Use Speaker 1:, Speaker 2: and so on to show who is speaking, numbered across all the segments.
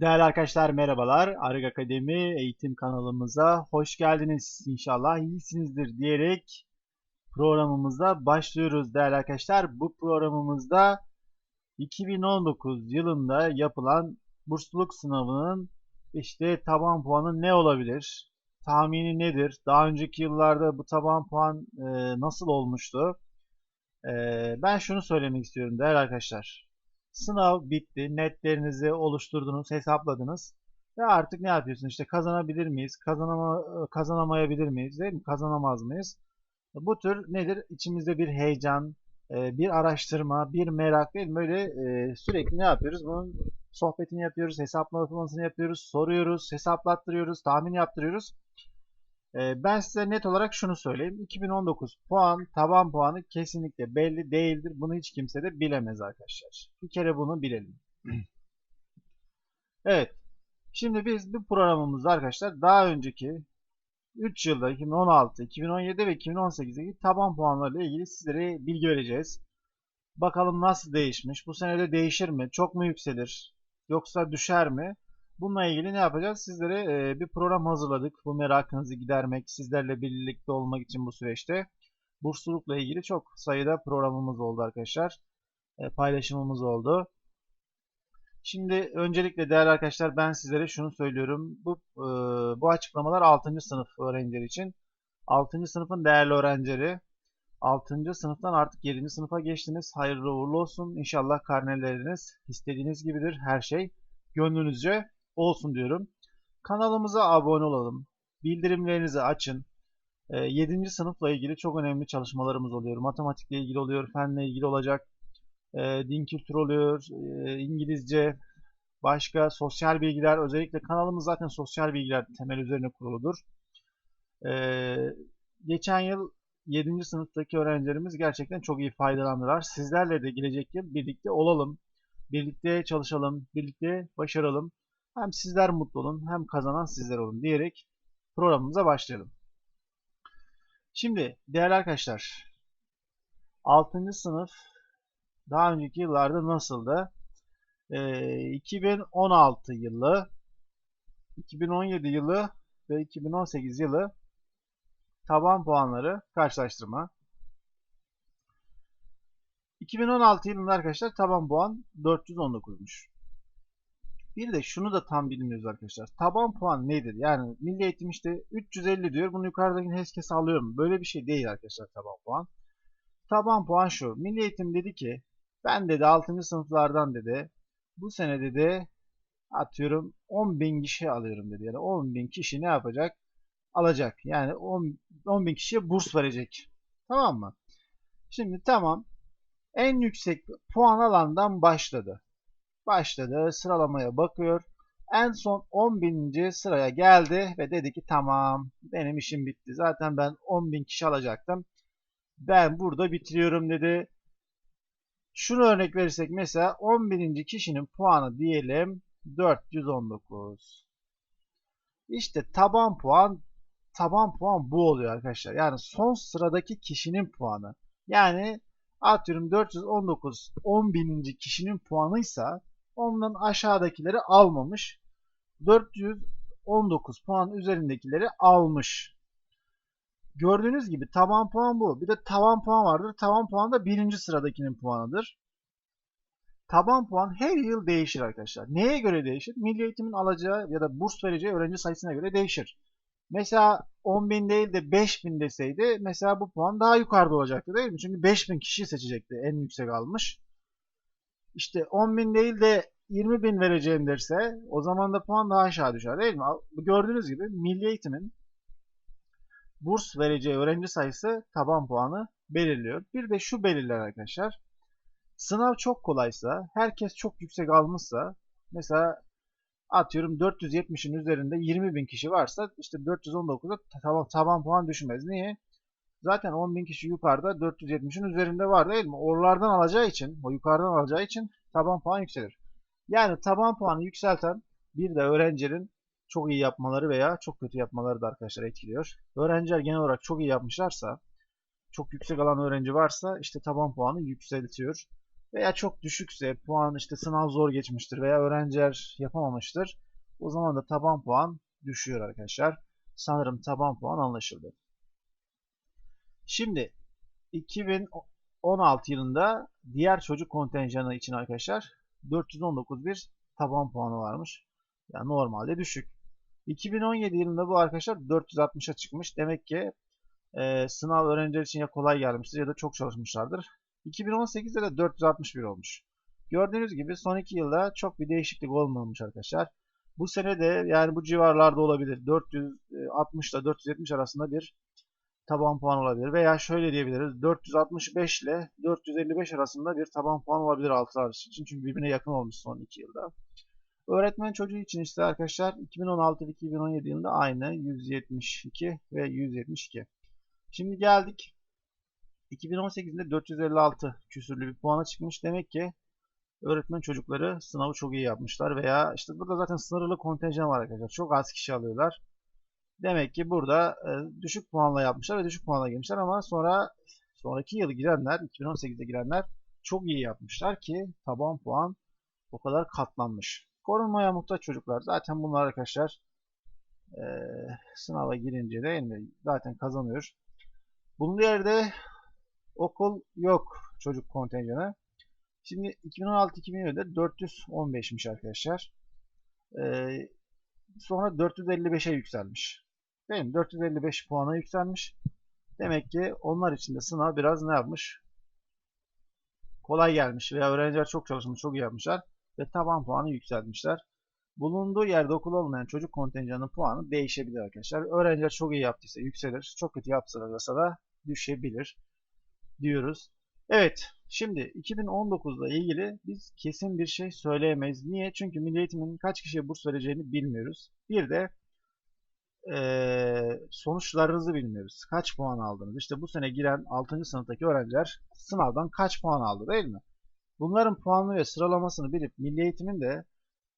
Speaker 1: Değerli arkadaşlar merhabalar. Arık Akademi eğitim kanalımıza hoş geldiniz. İnşallah iyisinizdir diyerek programımıza başlıyoruz değerli arkadaşlar. Bu programımızda 2019 yılında yapılan bursluluk sınavının işte taban puanı ne olabilir? Tahmini nedir? Daha önceki yıllarda bu taban puan e, nasıl olmuştu? E, ben şunu söylemek istiyorum değerli arkadaşlar. Sınav bitti. Netlerinizi oluşturdunuz, hesapladınız. Ve artık ne yapıyorsunuz? İşte kazanabilir miyiz? Kazanama, kazanamayabilir miyiz? Değil mi? Kazanamaz mıyız? Bu tür nedir? İçimizde bir heyecan, e, bir araştırma, bir merak değil mi? Böyle e, sürekli ne yapıyoruz? Bunun sohbetini yapıyoruz, hesaplamasını yapıyoruz, soruyoruz, hesaplattırıyoruz, tahmin yaptırıyoruz. Ee, ben size net olarak şunu söyleyeyim. 2019 puan, taban puanı kesinlikle belli değildir. Bunu hiç kimse de bilemez arkadaşlar. Bir kere bunu bilelim. evet. Şimdi biz bu programımızda arkadaşlar daha önceki 3 yılda 2016, 2017 ve 2018'deki taban puanlarıyla ilgili sizlere bilgi vereceğiz. Bakalım nasıl değişmiş? Bu senede değişir mi? Çok mu yükselir? Yoksa düşer mi? Bununla ilgili ne yapacağız? Sizlere e, bir program hazırladık. Bu merakınızı gidermek, sizlerle birlikte olmak için bu süreçte. Burslulukla ilgili çok sayıda programımız oldu arkadaşlar. E, paylaşımımız oldu. Şimdi öncelikle değerli arkadaşlar ben sizlere şunu söylüyorum. Bu, e, bu açıklamalar 6. sınıf öğrencileri için. 6. sınıfın değerli öğrencileri. 6. sınıftan artık 7. sınıfa geçtiniz. Hayırlı uğurlu olsun. İnşallah karneleriniz istediğiniz gibidir. Her şey gönlünüzce olsun diyorum. Kanalımıza abone olalım. Bildirimlerinizi açın. 7. Ee, sınıfla ilgili çok önemli çalışmalarımız oluyor. Matematikle ilgili oluyor, fenle ilgili olacak. Ee, din kültürü oluyor, e, İngilizce, başka sosyal bilgiler. Özellikle kanalımız zaten sosyal bilgiler temel üzerine kuruludur. Ee, geçen yıl 7. sınıftaki öğrencilerimiz gerçekten çok iyi faydalandılar. Sizlerle de gelecek yıl birlikte olalım, birlikte çalışalım, birlikte başaralım. Hem sizler mutlu olun hem kazanan sizler olun diyerek programımıza başlayalım. Şimdi değerli arkadaşlar 6. sınıf daha önceki yıllarda nasıldı? Ee, 2016 yılı 2017 yılı ve 2018 yılı taban puanları karşılaştırma. 2016 yılında arkadaşlar taban puan 419'muş. Bir de şunu da tam bilmiyoruz arkadaşlar. Taban puan nedir? Yani milli eğitim işte 350 diyor. Bunu yukarıdaki herkese alıyorum. Böyle bir şey değil arkadaşlar taban puan. Taban puan şu. Milli eğitim dedi ki ben dedi 6. sınıflardan dedi bu sene dedi atıyorum 10 bin kişi alıyorum dedi. Yani 10 bin kişi ne yapacak? Alacak. Yani 10, 10 bin kişiye burs verecek. Tamam mı? Şimdi tamam. En yüksek puan alandan başladı başladı. Sıralamaya bakıyor. En son 10.000. sıraya geldi ve dedi ki tamam benim işim bitti. Zaten ben 10.000 kişi alacaktım. Ben burada bitiriyorum dedi. Şunu örnek verirsek mesela 11. kişinin puanı diyelim 419. İşte taban puan taban puan bu oluyor arkadaşlar. Yani son sıradaki kişinin puanı. Yani atıyorum 419 10 bininci kişinin puanıysa ondan aşağıdakileri almamış. 419 puan üzerindekileri almış. Gördüğünüz gibi taban puan bu. Bir de tavan puan vardır. Tavan puan da birinci sıradakinin puanıdır. Taban puan her yıl değişir arkadaşlar. Neye göre değişir? Milli eğitimin alacağı ya da burs vereceği öğrenci sayısına göre değişir. Mesela 10.000 değil de 5.000 deseydi mesela bu puan daha yukarıda olacaktı değil mi? Çünkü 5.000 kişi seçecekti en yüksek almış işte 10 bin değil de 20 bin vereceğim derse o zaman da puan daha aşağı düşer değil mi? Gördüğünüz gibi milli eğitimin burs vereceği öğrenci sayısı taban puanı belirliyor. Bir de şu belirler arkadaşlar. Sınav çok kolaysa, herkes çok yüksek almışsa, mesela atıyorum 470'in üzerinde 20 bin kişi varsa işte 419'da taban, taban puan düşmez. Niye? Zaten 10.000 kişi yukarıda 470'in üzerinde var değil mi? Oralardan alacağı için, o yukarıdan alacağı için taban puan yükselir. Yani taban puanı yükselten bir de öğrencilerin çok iyi yapmaları veya çok kötü yapmaları da arkadaşlar etkiliyor. Öğrenciler genel olarak çok iyi yapmışlarsa, çok yüksek alan öğrenci varsa işte taban puanı yükseltiyor. veya çok düşükse puan işte sınav zor geçmiştir veya öğrenciler yapamamıştır. O zaman da taban puan düşüyor arkadaşlar. Sanırım taban puan anlaşıldı. Şimdi 2016 yılında diğer çocuk kontenjanı için arkadaşlar 419 bir taban puanı varmış. Yani normalde düşük. 2017 yılında bu arkadaşlar 460'a çıkmış. Demek ki e, sınav öğrenciler için ya kolay gelmiştir ya da çok çalışmışlardır. 2018'de de 461 olmuş. Gördüğünüz gibi son iki yılda çok bir değişiklik olmamış arkadaşlar. Bu sene de yani bu civarlarda olabilir. 460 ile 470 arasında bir taban puan olabilir. Veya şöyle diyebiliriz. 465 ile 455 arasında bir taban puan olabilir altılar için. Çünkü birbirine yakın olmuş son iki yılda. Öğretmen çocuğu için işte arkadaşlar 2016 ve 2017 yılında aynı 172 ve 172. Şimdi geldik 2018'de 456 küsürlü bir puana çıkmış. Demek ki öğretmen çocukları sınavı çok iyi yapmışlar veya işte burada zaten sınırlı kontenjan var arkadaşlar. Çok az kişi alıyorlar. Demek ki burada e, düşük puanla yapmışlar ve düşük puanla girmişler ama sonra sonraki yıl girenler, 2018'de girenler çok iyi yapmışlar ki taban puan o kadar katlanmış. Korunmaya muhtaç çocuklar zaten bunlar arkadaşlar e, sınava girince değil mi? Zaten kazanıyor. Bunun yerde okul yok çocuk kontenjanı. Şimdi 2016-2017'de 415'miş arkadaşlar. Ee, sonra 455'e yükselmiş. Mi? 455 puana yükselmiş. Demek ki onlar için de sınav biraz ne yapmış? Kolay gelmiş veya öğrenciler çok çalışmış, çok iyi yapmışlar ve taban puanı yükseltmişler. Bulunduğu yerde okul olmayan çocuk kontenjanının puanı değişebilir arkadaşlar. Öğrenciler çok iyi yaptıysa yükselir, çok kötü yapsa da düşebilir diyoruz. Evet, şimdi 2019'la ilgili biz kesin bir şey söyleyemeyiz. Niye? Çünkü Milli Eğitim'in kaç kişiye burs vereceğini bilmiyoruz. Bir de e, sonuçlarınızı bilmiyoruz. Kaç puan aldınız? İşte bu sene giren 6. sınıftaki öğrenciler sınavdan kaç puan aldı değil mi? Bunların puanını ve sıralamasını bilip Milli Eğitim'in de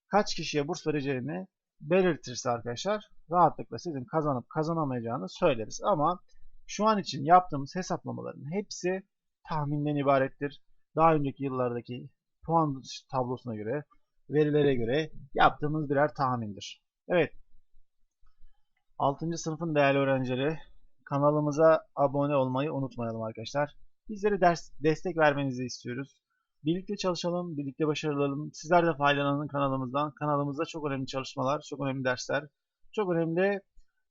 Speaker 1: kaç kişiye burs vereceğini belirtirse arkadaşlar rahatlıkla sizin kazanıp kazanamayacağını söyleriz. Ama şu an için yaptığımız hesaplamaların hepsi tahminden ibarettir. Daha önceki yıllardaki puan tablosuna göre, verilere göre yaptığımız birer tahmindir. Evet. 6. sınıfın değerli öğrencileri kanalımıza abone olmayı unutmayalım arkadaşlar. Bizlere ders, destek vermenizi istiyoruz. Birlikte çalışalım, birlikte başarılı Sizler de faydalanın kanalımızdan. Kanalımızda çok önemli çalışmalar, çok önemli dersler, çok önemli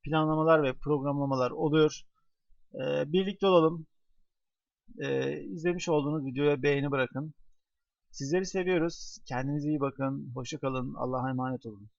Speaker 1: planlamalar ve programlamalar oluyor. Ee, birlikte olalım. Ee, izlemiş olduğunuz videoya beğeni bırakın. Sizleri seviyoruz. Kendinize iyi bakın. Hoşçakalın. Allah'a emanet olun.